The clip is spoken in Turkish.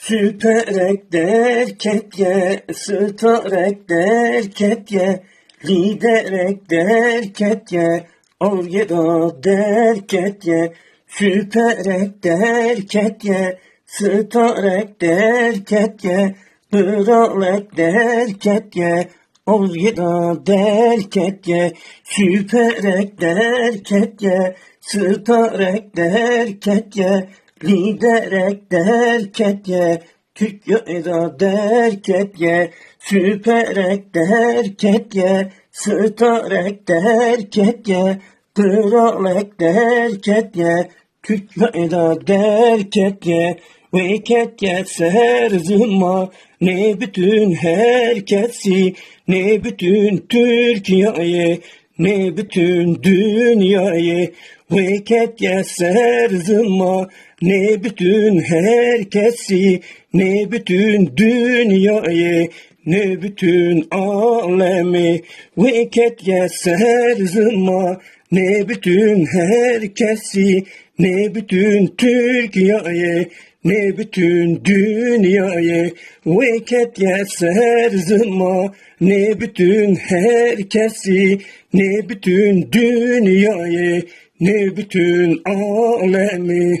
Süperek derket ye, starek derket ye, liderek derket ye, orgeda derket ye, süperek derket ye, starek derket ye, hıralek derket ye, derket ye, süperek derket ye, starek derket ye, liderek derket ye, Türk yayda derket ye, süperek derket ye, starek derket ye, kralek derket ye, Türk yayda derket ye, veket ye serzıma, ne bütün herkesi, ne bütün Türkiye'yi, ne bütün dünyayı, veket ye serzıma, ne bütün herkesi, ne bütün dünyayı, ne bütün alemi, veket ye serzıma, ne bütün herkesi, ne bütün Türkiye'yi, ne bütün dünyayı, veket ye serzıma, ne bütün herkesi, ne bütün dünyayı, ne bütün alemi.